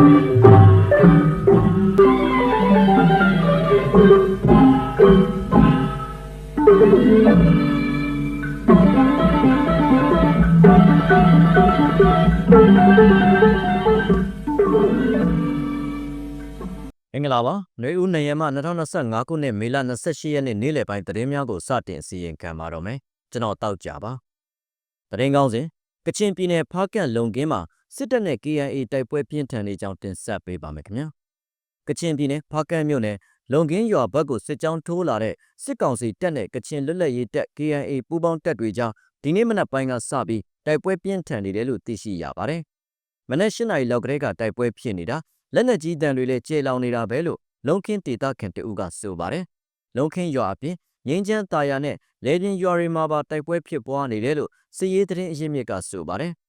မင်္ဂလာပါຫນွေဦးနေရမ2025ခုနှစ်မေလ28ရက်နေ့နေ့လယ်ပိုင်းသတင်းများကိုစတင်အစီရင်ခံပါတော့မယ်ကျွန်တော်တောက်ကြပါသတင်းကောင်းစဉ်ကချင်ပြည်နယ်ဖားကန့်လုံကင်းမှာ စစ်တပ်နဲ့ KIA တိုက်ပွဲပြင်းထန်နေကြောင်းတင်ဆက်ပေးပါမယ်ခင်ဗျာကချင်ပြည်နယ်ဖားကန့်မြို့နယ်လုံကင်းရွာဘက်ကိုစစ်ကြောင်းထိုးလာတဲ့စစ်ကောင်စီတပ်နဲ့ကချင်လွတ်လပ်ရေးတပ် KIA ပူးပေါင်းတပ်တွေကြားဒီနေ့မနက်ပိုင်းကစပြီးတိုက်ပွဲပြင်းထန်နေတယ်လို့သိရှိရပါတယ်မနက်၈နာရီလောက်ကတည်းကတိုက်ပွဲဖြစ်နေတာလက်နက်ကြီးတံတွေလည်းကျေလောင်နေတာပဲလို့လုံခင်းဒေတာခင်တူကဆိုပါတယ်။လုံခင်းရွာအပြင်ငင်းချမ်းတာယာနဲ့လေပြင်းရွာတွေမှာပါတိုက်ပွဲဖြစ်ပွားနေတယ်လို့စည်ရေးသတင်းအရင်းမြစ်ကဆိုပါတယ်။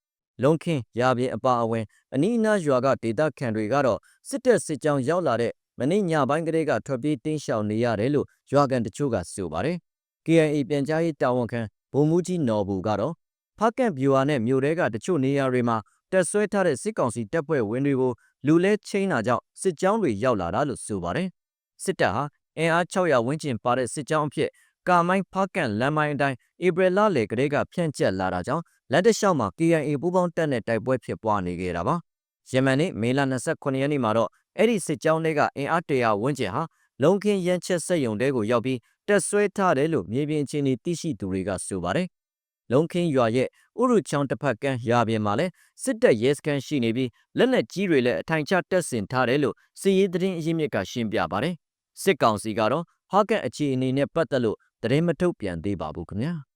လုံခင်းရာပြင်အပါအဝင်အနီးအနားရွာကဒေတာခင်တွေကတော့စစ်တပ်စစ်ကြောင်းရောက်လာတဲ့မနေ့ညပိုင်းကလေးကထွက်ပြေးတင်းရှောင်နေရတယ်လို့ရွာကန်တချို့ကဆိုပါတယ်။ KIA ပြန်ကြားရေးတာဝန်ခံဗိုလ်မှူးကြီးနော်ဘူကတော့ဖကန့်ဗျူဟာနဲ့မြို့တဲကတချို့နေရာတွေမှာတက်ဆွဲထားတဲ့စစ်ကောင်စီတပ်ဖွဲ့ဝင်တွေကိုလူလဲချင်းတာကြောင့်စစ်ကြောင်းတွေရောက်လာတာလို့ဆိုပါတယ်။စစ်တပ်ဟာအင်အား600ဝန်းကျင်ပါတဲ့စစ်ကြောင်းအဖြစ်ကာမိုင်းဖားကန်လမ်းမိုင်းအတိုင်းဧပြီလလယ်ကလေးကဖြန့်ကျက်လာတာကြောင့် လက်တလျှောက်မှာ KIA ပူးပေါင်းတပ်နဲ့တိုက်ပွဲဖြစ်ပွားနေခဲ့တာပါ။ယမန်နေ့မေလ29ရက်နေ့မှာတော့အဲ့ဒီစစ်ကြောင်းတွေကအင်အား100ဝန်းကျင်ဟာလုံခင်းရန်ချက်စက်ယုံတဲကိုရောက်ပြီးတက်ဆွဲထားတယ်လို့မြေပြင်ချင်းသိရှိသူတွေကဆိုပါတယ်။လုံခင်းရွာရဲ့ဥရုချောင်းတစ်ဖက်ကမ်းရာပြင်မှာလဲစစ်တပ်ရဲစခန်းရှိနေပြီးလက်နက်ကြီးတွေလည်းအထိုင်ချတက်ဆင်ထားတယ်လို့စီရေးသတင်းအရင်းမြစ်ကရှင်းပြပါတယ်။စစ်ကောင်စီကတော့ဟာကန့်အခြေအနေနဲ့ပတ်သက်လို့သတင်းမထုတ်ပြန်သေးပါဘူးခင်ဗျာ။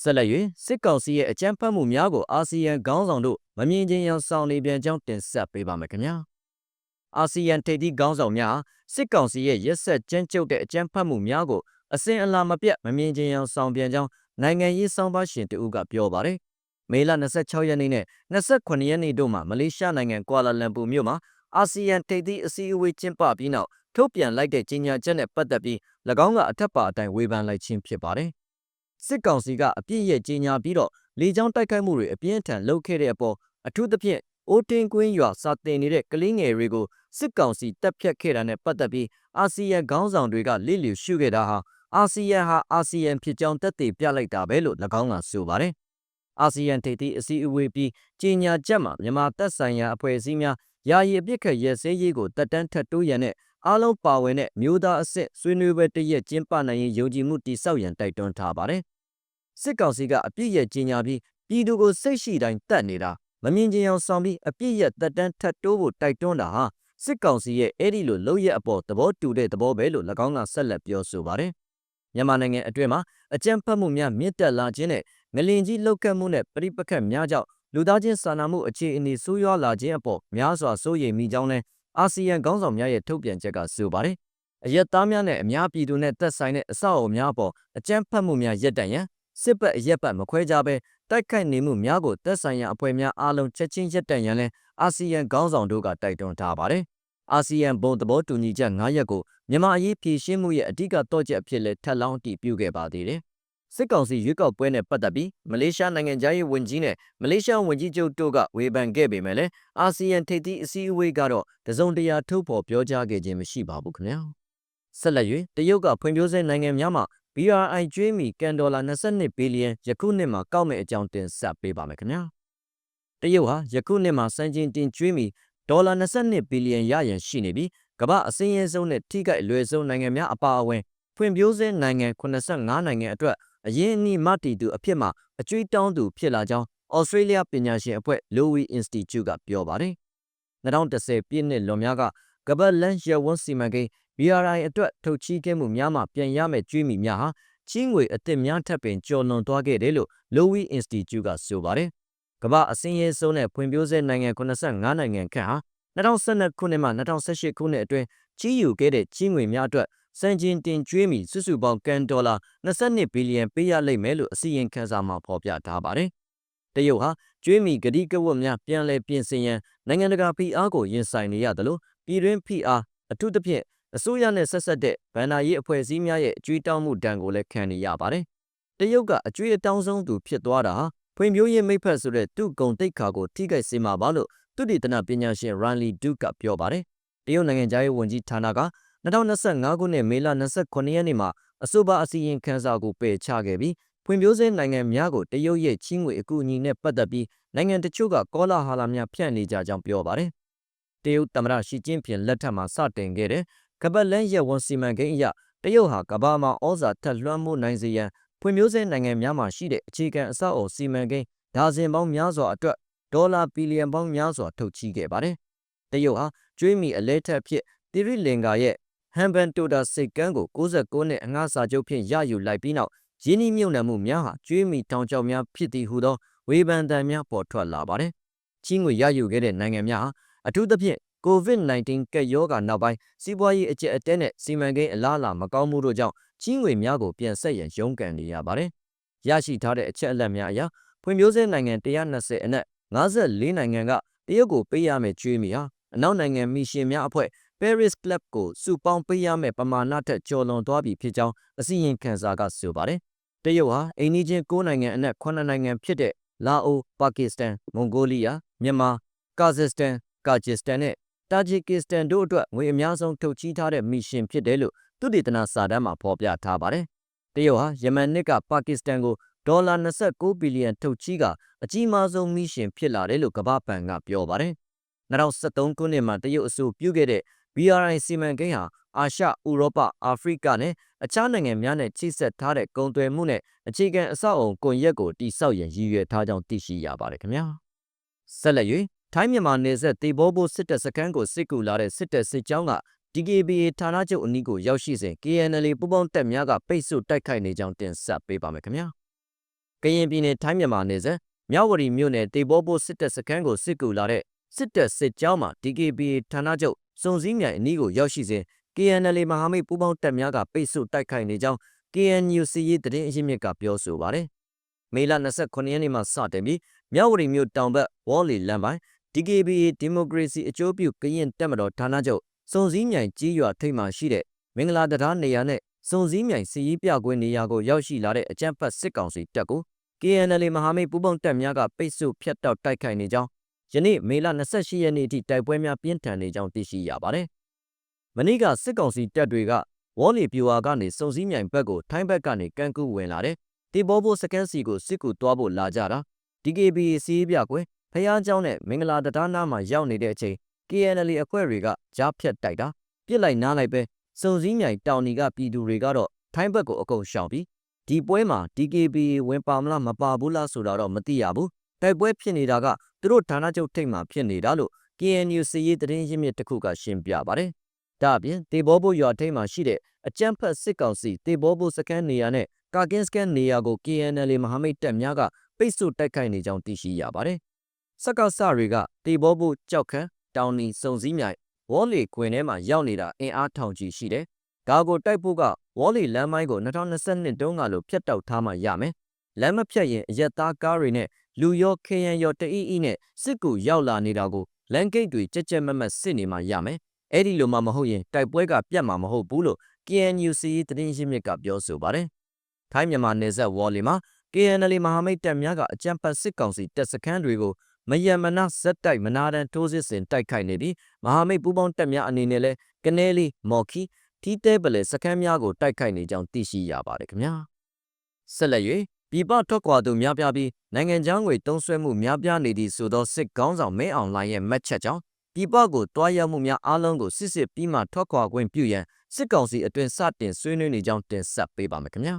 ဆက်လက်၍စစ်ကောင်စီရဲ့အကြမ်းဖက်မှုများကိုအာဆီယံခေါင်းဆောင်တို့မမြင်ချင်းရန်ဆောင်နေပြန်ကြောင်းတင်ဆက်ပေးပါမယ်ခင်ဗျာ။အာဆီယံထိပ်သီးခေါင်းဆောင်များစစ်ကောင်စီရဲ့ရက်ဆက်ကြမ်းကြုတ်တဲ့အကြမ်းဖက်မှုများကိုအစင်အလာမပြတ်မမြင်ချင်းရန်ဆောင်ပြန်ကြောင်းနိုင်ငံရေးစောင်းပါရှင်တူကပြောပါတယ်။မေလ26ရက်နေ့နဲ့28ရက်နေ့တို့မှာမလေးရှားနိုင်ငံကွာလာလမ်ပူမြို့မှာအာဆီယံထိပ်သီးအစည်းအဝေးကျင်းပပြီးနောက်ထုတ်ပြန်လိုက်တဲ့ကြေညာချက်နဲ့ပတ်သက်ပြီး၎င်းကအထက်ပါအတိုင်းဝေဖန်လိုက်ခြင်းဖြစ်ပါတယ်။ စစ်ကောင်စီကအပြည့်ရဲ့ကြေညာပြီးတော့လေကြောင်းတိုက်ခိုက်မှုတွေအပြင်းထန်လုပ်ခဲ့တဲ့အပေါ်အထူးသဖြင့်အိုးတင်ကွင်းရွာစာတင်နေတဲ့ကလေးငယ်တွေကိုစစ်ကောင်စီတပ်ဖြတ်ခဲ့တာနဲ့ပတ်သက်ပြီးအာဆီယံခေါင်းဆောင်တွေကလိလျူရှုခဲ့တာဟာအာဆီယံဟာအာဆီယံဖြစ်ကြောင်းတက်တည်ပြလိုက်တာပဲလို့၎င်းကဆိုပါတယ်။အာဆီယံထိပ်သီးအစည်းအဝေးပြီးကြေညာချက်မှာမြန်မာတပ်ဆိုင်ရာအဖွဲ့အစည်းများယာယီအပြစ်ခတ်ရဲစဲရေးကိုတက်တန်းထပ်တိုးရန်နဲ့အားလုံးပါဝင်တဲ့မျိုးသားအဆင့်ဆွေးနွေးပွဲတရက်ကျင်းပနိုင်ရင်ယုံကြည်မှုတည်ဆောက်ရန်တိုက်တွန်းထားပါတယ်။ စစ်ကောင်စီကအပြစ်ရဲ့ကြီးညာပြီးပြည်သူကိုစိတ်ရှိတိုင်းတတ်နေတာမမြင်ကြအောင်ဆောင်ပြီးအပြစ်ရဲ့တက်တန်းထပ်တိုးဖို့တိုက်တွန်းတာဟာစစ်ကောင်စီရဲ့အဲ့ဒီလိုလုပ်ရအပေါ်သဘောတူတဲ့သဘောပဲလို့၎င်းကဆက်လက်ပြောဆိုပါတယ်။မြန်မာနိုင်ငံအတွင်းမှာအကြမ်းဖက်မှုများမြင့်တက်လာခြင်းနဲ့ငလင်ကြီးလောက်ကတ်မှုနဲ့ပြိပခတ်များကြောင့်လူသားချင်းစာနာမှုအခြေအနေဆိုးရွားလာခြင်းအပေါ်များစွာစိုးရိမ်မိကြောင်းလဲအာဆီယံခေါင်းဆောင်များရဲ့ထုတ်ပြန်ချက်ကဆိုပါတယ်။အရက်သားများနဲ့အများပြည်သူနဲ့သက်ဆိုင်တဲ့အဆောက်အအုံများအပေါ်အကြမ်းဖက်မှုများရပ်တန့်ရန် စစ်ပတ်အရက်ပတ်မခွဲကြဘဲတိုက်ခိုက်နေမှုများကိုသက်ဆိုင်ရာအဖွဲ့များအားလုံးချက်ချင်းရပ်တန့်ရန်လဲအာဆီယံခေါင်းဆောင်တို့ကတိုက်တွန်းထားပါတယ်။အာဆီယံဘုံသဘောတူညီချက်9ရပ်ကိုမြန်မာအရေးဖြည့်ရှင်းမှုရဲ့အဓိကတော့ချက်အဖြစ်လဲထပ်လောင်းတည်ပြုခဲ့ပါသေးတယ်။စစ်ကောင်စီရွေးကောက်ပွဲနဲ့ပတ်သက်ပြီးမလေးရှားနိုင်ငံသားရေးဝန်ကြီးနဲ့မလေးရှားဝန်ကြီးချုပ်တို့ကဝေဖန်ခဲ့ပေမဲ့လည်းအာဆီယံထိပ်သီးအစည်းအဝေးကတော့တစုံတရာထုတ်ဖော်ပြောကြားခဲ့ခြင်းမရှိပါဘူးခင်ဗျာဆက်လက်၍တရုတ်ကဖွံ့ဖြိုးဆဲနိုင်ငံများမှာ BRI ကျွေးမီကန်ဒေါ်လာ22ဘီလီယံယခုနှစ်မှာကောက်မဲ့အကြောင်းတင်ဆက်ပေးပါမယ်ခင်ဗျာတရုတ်ဟာယခုနှစ်မှာစံချိန်တင်ကျွေးမီဒေါ်လာ22ဘီလီယံရရန်ရှိနေပြီးကမ္ဘာအစင်းရဲဆုံးနဲ့ထိခိုက်အလွယ်ဆုံးနိုင်ငံများအပါအဝင်ဖွံ့ဖြိုးဆဲနိုင်ငံ85နိုင်ငံအတွက်အရင်အနည်းမတည်သူအဖြစ်မှအကျွေးတောင်းသူဖြစ်လာကြောင်းဩစတြေးလျပညာရှင်အဖွဲ့ Lowy Institute ကပြောပါတယ်။2010ပြည့်နှစ်လွန်များကကပတ်လန်းရဝန်းစီမံကိန်း BRI အတွက်ထုတ်ချီးခဲ့မှုများမှပြန်ရမယ့်ကျွေးမြီများဟာချင်းငွေအသစ်များထပ်ပင်ကျော်လွန်သွားခဲ့တယ်လို့ Lowy Institute ကဆိုပါတယ်။ကမ္ဘာအစင်းရဲဆုံးတဲ့ဖွံ့ဖြိုးဆဲနိုင်ငံ85နိုင်ငံခန့်ဟာ2012ခုနှစ်မှ2018ခုနှစ်အတွင်းကြီးယူခဲ့တဲ့ချင်းငွေများအတွက်စံချင်းတင်ကျွေးမီစုစုပေါင်းကန်ဒေါ်လာ22ဘီလီယံပေးရလိမ့်မယ်လို့အစီရင်ခံစာမှာဖော်ပြထားပါတယ်။တရုတ်ဟာကျွေးမီဂတိကဝတ်များပြန်လည်ပြင်ဆင်ရန်နိုင်ငံတကာဖိအားကိုရင်ဆိုင်နေရတယ်လို့ပြည်တွင်းဖိအားအထူးသဖြင့် အစိုးရနဲ့ဆက်ဆက်တဲ့ဗန်နာရေးအဖွဲ့အစည်းများရဲ့အကျွေးတောင်းမှုဒဏ်ကိုလည်းခံနေရပါတယ်။တရုတ်ကအကျွေးအတောင်းဆုံးသူဖြစ်သွားတာဟာဖွံ့ဖြိုးရေးမိဖက်ဆိုတဲ့သူ့ဂုံတိတ်ခါကိုထိခိုက်စေမှာပါလို့သုတေသနပညာရှင် Ranli Du ကပြောပါတယ်။တရုတ်နိုင်ငံသားရေးဝန်ကြီးဌာနက2025ခုနှစ်မေလ29ရက်နေ့မှာအဆိုပါအစီရင်ခံစာကိုပယ်ချခဲ့ပြီးဖွံ့ဖြိုးဆဲနိုင်ငံများကိုတရုတ်ရဲ့ချင်းငွေအကူအညီနဲ့ပတ်သက်ပြီးနိုင်ငံတချို့ကကောလာဟာလများဖြန့်နေကြကြောင်းပြောပါတယ်။တရုတ်သမ္မတရှီကျင်းဖျင်လက်ထက်မှာစတင်ခဲ့တဲ့ ကပတ်လန်းရဲ့ဝန်စီမံကိန်းအရတရုတ်ဟာကမ္ဘာမှာဩဇာထက်လွှမ်းမိုးနိုင်စေရန်ဖွံ့ဖြိုးဆဲနိုင်ငံများမှာရှိတဲ့အခြေခံအဆောက်အအုံစီမံကိန်းဒါဇင်ပေါင်းများစွာအတွက်ဒေါ်လာဘီလီယံပေါင်းများစွာထုတ်ချေးခဲ့ပါတယ်။တရုတ်ဟာကျွေးမီအလဲထက်ဖြစ်တိရိလင်္ကာရဲ့ဟန်ဘန်တိုတာစိတ်ကမ်းကို69နှစ်အငှားစာချုပ်ဖြင့်ရယူလိုက်ပြီးနောက်ရင်းနှီးမြှုပ်နှံမှုများဟာကျွေးမီတောင်ကျောက်များဖြစ်သည်ဟုသောဝေဖန်တံများပေါ်ထွက်လာပါတယ်။ချင်းငွေရယူခဲ့တဲ့နိုင်ငံများဟာအထူးသဖြင့် COVID-19 ကပ်ရောဂါနောက်ပိုင်းစီးပွားရေးအကျက်အတဲနဲ့စီမံကိန်းအလားအလာမကောင်းမှုတို့ကြောင့်ချင်းငွေများကိုပြန်ဆက်ရန်ရုန်းကန်နေရပါတယ်။ရရှိထားတဲ့အချက်အလက်များအရဖွံ့ဖြိုးဆဲနိုင်ငံ120အနက်54နိုင်ငံကတရုတ်ကိုပေးရမယ့်ကျွေးမီဟာအနောက်နိုင်ငံမီရှင်များအဖွဲ့ Paris Club ကိုစုပေါင်းပေးရမယ့်ပမာဏထက်ကျော်လွန်သွားပြီဖြစ်ကြောင်းအစီရင်ခံစာကဆိုပါတယ်။တရုတ်ဟာအိန္ဒိချင်း9နိုင်ငံအနက်9နိုင်ငံဖြစ်တဲ့လာအို၊ပါကစ္စတန်၊မွန်ဂိုလီးယား၊မြန်မာ၊ကာဇက်စတန်၊ကာဂျစ်စတန်နဲ့ တာဂျီကစ္စတန်တို့အတွက်ငွေအများဆုံးထုတ်ချီးထားတဲ့မီရှင်ဖြစ်တယ်လို့သုတေသနစာတမ်းမှာဖော်ပြထားပါတယ်။တရုတ်ဟာယမန်နှစ်ကပါကစ္စတန်ကိုဒေါ်လာ29ဘီလီယံထုတ်ချီးကအကြီးမားဆုံးမီရှင်ဖြစ်လာတယ်လို့ကမ္ဘာ့ဘဏ်ကပြောပါတယ်။2013ခုနှစ်မှာတရုတ်အစိုးပြုခဲ့တဲ့ BRI စီမံကိန်းဟာအာရှ၊ဥရောပ၊အာဖရိကနဲ့အခြားနိုင်ငံများနဲ့ချိတ်ဆက်ထားတဲ့ကုန်သွယ်မှုနဲ့အခြေခံအဆောက်အုံကွန်ရက်ကိုတိစောက်ရန်ရည်ရွယ်ထားကြောင်းသိရှိရပါတယ်ခင်ဗျာဆက်လက်၍ ထိုင်းမြန်မာနယ်စပ်တေဘောဘိုစစ်တပ်စခန်းကိုစစ်ကူလာတဲ့စစ်တပ်စစ်ကြောင်းက DKBA ဌာနချုပ်အနီးကိုရောက်ရှိစဉ် KNL ပူးပေါင်းတပ်များကပိတ်ဆို့တိုက်ခိုက်နေကြောင်းတင်ဆက်ပေးပါမယ်ခင်ဗျာကရင်ပြည်နယ်ထိုင်းမြန်မာနယ်စပ်မြဝတီမြို့နယ်တေဘောဘိုစစ်တပ်စခန်းကိုစစ်ကူလာတဲ့စစ်တပ်စစ်ကြောင်းမှာ DKBA ဌာနချုပ်စုံစည်းမြိုင်အနီးကိုရောက်ရှိစဉ် KNL မဟာမိတ်ပူးပေါင်းတပ်များကပိတ်ဆို့တိုက်ခိုက်နေကြောင်း KNU စီရေးတရင်အရင်းမြစ်ကပြောဆိုပါတယ်။မေလ29ရက်နေ့မှာစတင်ပြီးမြဝတီမြို့တောင်ဘက်ဝေါ်လီလမ်းပိုင်း DKBA ဒီမိုကရေစီအကျိုးပြုကရင်တက်မတော်ဌာနချုပ်စုံစည်းမြိုင်ကြီးရွာထိပ်မှာရှိတဲ့မင်္ဂလာတရားနေရာနဲ့စုံစည်းမြိုင်စီရေးပြကွင်းနေရာကိုရောက်ရှိလာတဲ့အကြမ်းဖက်စစ်ကောင်စီတပ်ကို KNL မဟာမိတ်ပူးပေါင်းတပ်များကပိတ်ဆို့ဖျက်တောက်တိုက်ခိုက်နေကြောင်းယနေ့မေလ28ရက်နေ့အထိတိုက်ပွဲများပြင်းထန်နေကြောင်းသိရှိရပါတယ်။မနေ့ကစစ်ကောင်စီတပ်တွေကဝေါ်လီပြူဟာကနေစုံစည်းမြိုင်ဘက်ကိုထိုင်းဘက်ကနေကန့်ကူးဝင်လာတဲ့တေဘောဘိုစကန်စီကိုစစ်ကူတွားဖို့လာကြတာ DKB စီးပြကွယ် ဖျားเจ้าနဲ့မင်္ဂလာတတားနားမှာရောက်နေတဲ့အချိန် KNL အဖွဲ့တွေကကြားဖြတ်တိုက်တာပြစ်လိုက်နားလိုက်ပဲစုံစည်းမြိုင်တောင်နီကပြည်သူတွေကတော့ထိုင်းဘက်ကိုအကုန်ရှောင်ပြီးဒီပွဲမှာ DKB ဝင်ပါမလားမပါဘူးလားဆိုတာတော့မသိရဘူးတိုက်ပွဲဖြစ်နေတာကသူတို့ဌာနချုပ်ထိပ်မှာဖြစ်နေတာလို့ KNU စည်ရေးတရင်ရင်းမြစ်တစ်ခုကရှင်းပြပါတယ်။ဒါအပြင်တေဘောဘိုရွာထိပ်မှာရှိတဲ့အကြမ်းဖက်စစ်ကောင်စီတေဘောဘိုစကန်နေရာနဲ့ကာကင်းစကန်နေရာကို KNL မဟာမိတ်တပ်များကပိတ်ဆို့တိုက်ခိုက်နေကြောင်းသိရှိရပါတယ်။ စက္ကစတွေကတေဘောဘိုကြောက်ခန်းတောင်နီစုံစည်းမြိုင်ဝေါ်လီကွင်ထဲမှာရောက်နေတာအင်အားထောင်ချီရှိတယ်။ဒါကိုတိုက်ဖို့ကဝေါ်လီလမ်းမိုင်းကို2022တုန်းကလိုဖျက်တောက်ထားမှရမယ်။လမ်းမဖြတ်ရင်အရက်သားကားတွေနဲ့လူရောခေရန်ရောတအီအီနဲ့စစ်ကူရောက်လာနေတာကိုလန်ဂိတ်တွေကြက်ကြက်မက်မက်စစ်နေမှရမယ်။အဲ့ဒီလိုမှမဟုတ်ရင်တိုက်ပွဲကပြတ်မှာမဟုတ်ဘူးလို့ KNUC သတင်းရင်းမြစ်ကပြောဆိုပါတယ်။ထိုင်းမြန်မာနယ်စပ်ဝေါ်လီမှာ KNL မဟာမိတ်တပ်များကအကြမ်းဖက်စစ်ကောင်စီတပ်စခန်းတွေကို မယံမနာဇက်တိုက်မနာတန်ထိုးစစ်ဆင်တိုက်ခိုက်နေပြီးမဟာမိတ်ပူးပေါင်းတပ်များအနေနဲ့လည်းကနဲလီမော်ခီထီးတဲပလေစခန်းများကိုတိုက်ခိုက်နေကြောင်းသိရှိရပါတယ်ခင်ဗျာဆက်လက်၍ပြည်ပထွက်ခွာသူများပြားပြီးနိုင်ငံခြားငွေတုံးဆွဲမှုများပြားနေသည့်ဆိုသောစစ်ကောင်းဆောင်မဲအောင်လိုင်းရဲ့မှတ်ချက်ကြောင့်ပြည်ပကိုတွားရောက်မှုများအားလုံးကိုစစ်စစ်ပြီးမှထွက်ခွာခွင့်ပြုရန်စစ်ကောင်စီအတွင်စတင်ဆွေးနွေးနေကြောင်းတင်ဆက်ပေးပါမယ်ခင်ဗျာ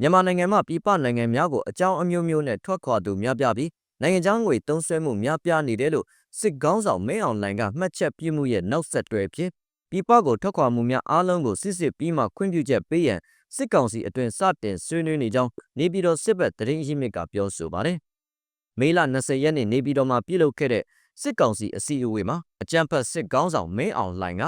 မြန်မာနိုင်ငံမှာပြည်ပနိုင်ငံများကိုအကြောင်းအမျိုးမျိုးနဲ့ထွက်ခွာသူများပြားပြီး နိုင်ငံခြားငွေတုံးဆွဲမှုများပြားနေတယ်လို့စစ်ကောင်းဆောင်မဲအောင်လိုင်းကမှတ်ချက်ပြုမှုရဲ့နောက်ဆက်တွဲဖြစ်ပြည်ပကိုထွက်ခွာမှုများအားလုံးကိုစစ်စစ်ပြီးမှခွင့်ပြုချက်ပေးရန်စစ်ကောင်စီအတွင်စတင်ဆွေးနွေးနေကြောင်းနေပြည်တော်စစ်ဘက်သတင်းရင်းမြစ်ကပြောဆိုပါတယ်။မေလ20ရက်နေ့နေပြည်တော်မှာပြုလုပ်ခဲ့တဲ့စစ်ကောင်စီအစည်းအဝေးမှာအကြံဖတ်စစ်ကောင်းဆောင်မင်းအောင်လှိုင်က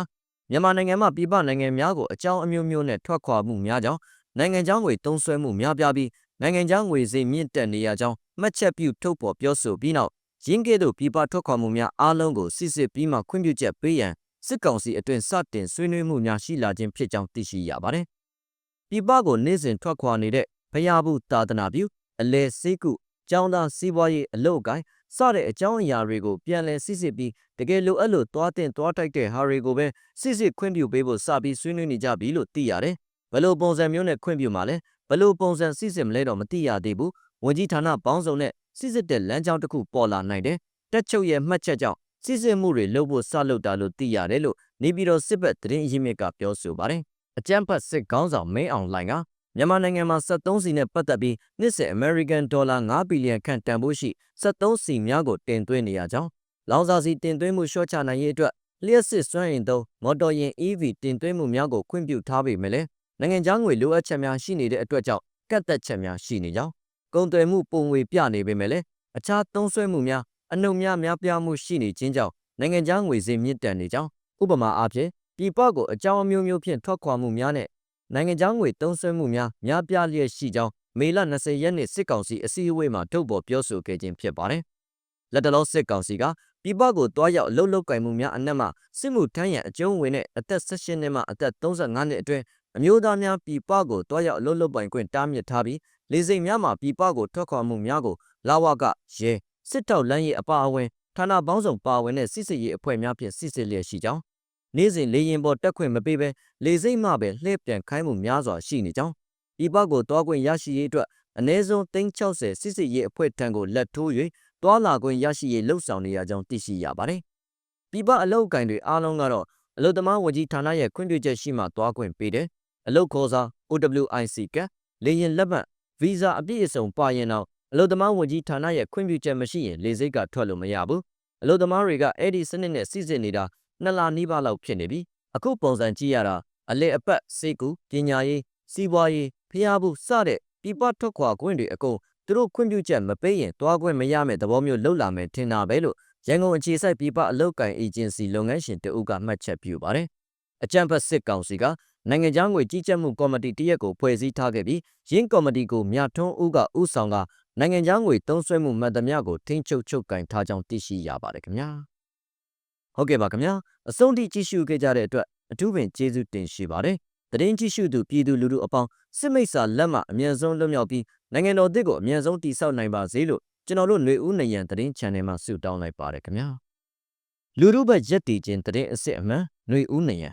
မြန်မာနိုင်ငံမှာပြည်ပနိုင်ငံများကိုအကြောင်းအမျိုးမျိုးနဲ့ထွက်ခွာမှုများကြောင်းနိုင်ငံခြားငွေသုံးစွဲမှုများပြားပြီး နိုင်ငံခြားငွေဈေးမြင့်တက်နေရကြောင်းမှတ်ချက်ပြုထုတ်ဖော်ပြောဆိုပြီးနောက်ရင်းကဲ့သို့ပြည်ပထွက်ခွာမှုများအားလုံးကိုစစ်စစ်ပြီးမှခွင့်ပြုချက်ပေးရန်စစ်ကောင်စီအတွင်စတင်ဆွေးနွေးမှုများရှိလာခြင်းဖြစ်ကြောင်းသိရှိရပါတယ်။ပြည်ပကိုနေ့စဉ်ထွက်ခွာနေတဲ့ဖျားဘူးတာသနာပြုအလဲစေးကုကျောင်းသားစီးပွားရေးအလုပ်အကိုင်းစတဲ့အကြောင်းအရာတွေကိုပြန်လည်စစ်စစ်ပြီးတကယ်လိုအပ်လို့သွားတင်သွားတိုက်တဲ့ဟာတွေကိုပဲစစ်စစ်ခွင့်ပြုပေးဖို့စပြီးဆွေးနွေးနေကြပြီလို့သိရတယ်။ဘယ်လိုပုံစံမျိုးနဲ့ခွင့်ပြုမှာလဲ ဘယ်လိုပုံစံစစ်စစ်မလဲတော့မသိရသေးဘူး။ဝန်ကြီးဌာနပေါင်းစုံနဲ့စစ်စစ်တဲ့လမ်းကြောင်းတစ်ခုပေါ်လာနိုင်တယ်။တက်ချုပ်ရဲ့မှတ်ချက်ကြောင့်စစ်စစ်မှုတွေလုပ်ဖို့စလုပ်တာလို့သိရတယ်လို့နေပြည်တော်စစ်ဘက်သတင်းရင်းမြစ်ကပြောဆိုပါတယ်။အကြမ်းဖက်စစ်ကောင်းဆောင်မင်းအောင်လှိုင်ကမြန်မာနိုင်ငံမှာ73စီနဲ့ပတ်သက်ပြီးနှစ်စဉ် American Dollar 9ဘီလီယံခန့်တန်ဖိုးရှိ73စီများကိုတင်သွင်းနေရကြောင်းလောင်စာစီတင်သွင်းမှုလျှော့ချနိုင်ရေးအတွက်လျှက်စစ်စွမ်းအင်သုံးမော်တော်ယာဉ် EV တင်သွင်းမှုများကိုခွင့်ပြုထားပေမဲ့လည်း နိုင်ငံခြားငွေလိုအပ်ချက်များရှိနေတဲ့အတွက်ကြောင့်ကန့်သက်ချက်များရှိနေကြောင်းကုန်သွယ်မှုပုံငွေပြနေပေမဲ့လည်းအခြားသုံးစွဲမှုများအနှုတ်များများပြားမှုရှိနေခြင်းကြောင့်နိုင်ငံခြားငွေဈေးမြင့်တက်နေကြောင်းဥပမာအားဖြင့်ပြည်ပကိုအကြောင်းအမျိုးမျိုးဖြင့်ထွက်ခွာမှုများနဲ့နိုင်ငံခြားငွေသုံးစွဲမှုများများပြားလျက်ရှိကြောင်းမေလ20ရက်နေ့စစ်ကောင်စီအစည်းအဝေးမှာထုတ်ပေါ်ပြောဆိုခဲ့ခြင်းဖြစ်ပါတယ်။လက်တလောစစ်ကောင်စီကပြည်ပကိုတွားရောက်အလုတ်လုတ်ကင်မှုများအနက်မှစစ်မှုထမ်းရန်အကျုံးဝင်တဲ့အသက်16နှစ်မှအသက်35နှစ်အတွင်း အမျိုးသားများပြည်ပကိုတွားရောက်အလုတ်လုတ်ပိုင်ခွင့်တားမြစ်ထားပြီးလေစိမ်များမှာပြည်ပကိုထွက်ခွာမှုများကိုလာဝကရဲစစ်တောက်လမ်းရေးအပါအဝင်ဌာနပေါင်းစုံပါဝင်တဲ့စစ်စစ်ရေးအဖွဲ့များဖြင့်စစ်စစ်လျက်ရှိကြောင်းနေ့စဉ်လေရင်ပေါ်တက်ခွင့်မပေးဘဲလေစိတ်မှပဲလှည့်ပြန်ခိုင်းမှုများစွာရှိနေကြောင်းဒီဘက်ကိုတွားခွင့်ရရှိရေးအတွက်အ ਨੇ ဆုံး360စစ်စစ်ရေးအဖွဲ့ထံကိုလက်ထိုး၍တွာလာခွင့်ရရှိရေးလှုပ်ဆောင်နေရကြောင်းသိရှိရပါတယ်။ပြည်ပအလုပ်အကင်တွေအားလုံးကတော့အလုပ်သမားဝန်ကြီးဌာနရဲ့ခွင့်ပြုချက်ရှိမှတွားခွင့်ပေးတယ်။ အလုပ်ခေါ်စာ OWIC ကလေရင်လက်မှတ်ဗီဇာအပြည့်အစုံပါရင်တော့အလုပ်သမားဝန်ကြီးဌာနရဲ့ခွင့်ပြုချက်မရှိရင်လေစိတ်ကထွက်လို့မရဘူး။အလုပ်သမားတွေကအဲ့ဒီစနစ်နဲ့စီစစ်နေတာနှစ်လနီးပါးလောက်ဖြစ်နေပြီအခုပုံစံကြည့်ရတာအလေအပတ်စေကူပညာရေးစီးပွားရေးဖျားဖို့စတဲ့ပြပထွက်ခွာခွင့်တွေအကုန်သူတို့ခွင့်ပြုချက်မပေးရင်တွားခွင့်မရမယ့်သဘောမျိုးလှုပ်လာမယ်ထင်တာပဲလို့ရန်ကုန်အခြေစိုက်ပြပအလုပ်ကိုင်အေဂျင်စီလုပ်ငန်းရှင်တအုပ်ကမှတ်ချက်ပြုပါတယ်အကြံဖတ်စစ်ကောင်စီက နိုင်ငံခြားငွေကြီးကြပ်မှုကော်မတီတရက်ကိုဖွဲ့စည်းထားခဲ့ပြီးရင်းကော်မတီကိုမြထွန်းဦးကဦးဆောင်ကနိုင်ငံခြားငွေသုံးစွဲမှုမှတ်သမျှကိုထိန်းချုပ်ချုပ်ကင်ထားကြောင်းသိရှိရပါတယ်ခင်ဗျာဟုတ်ကဲ့ပါခင်ဗျာအဆုံးထိကြည့်ရှုခဲ့ကြတဲ့အတွက်အထူးပင်ကျေးဇူးတင်ရှိပါတယ်။တရင်ကြည့်ရှုသူပြည်သူလူထုအပေါင်းစစ်မိတ်ဆာလက်မှအမြန်ဆုံးလွတ်မြောက်ပြီးနိုင်ငံတော်အသစ်ကိုအမြန်ဆုံးတည်ဆောက်နိုင်ပါစေလို့ကျွန်တော်တို့ຫນွေဦးနယံတရင် channel မှာဆုတောင်းလိုက်ပါတယ်ခင်ဗျာ။လူထုဘက်ရက်တည်ခြင်းတရင်အစ်စ်အမှန်ຫນွေဦးနယံ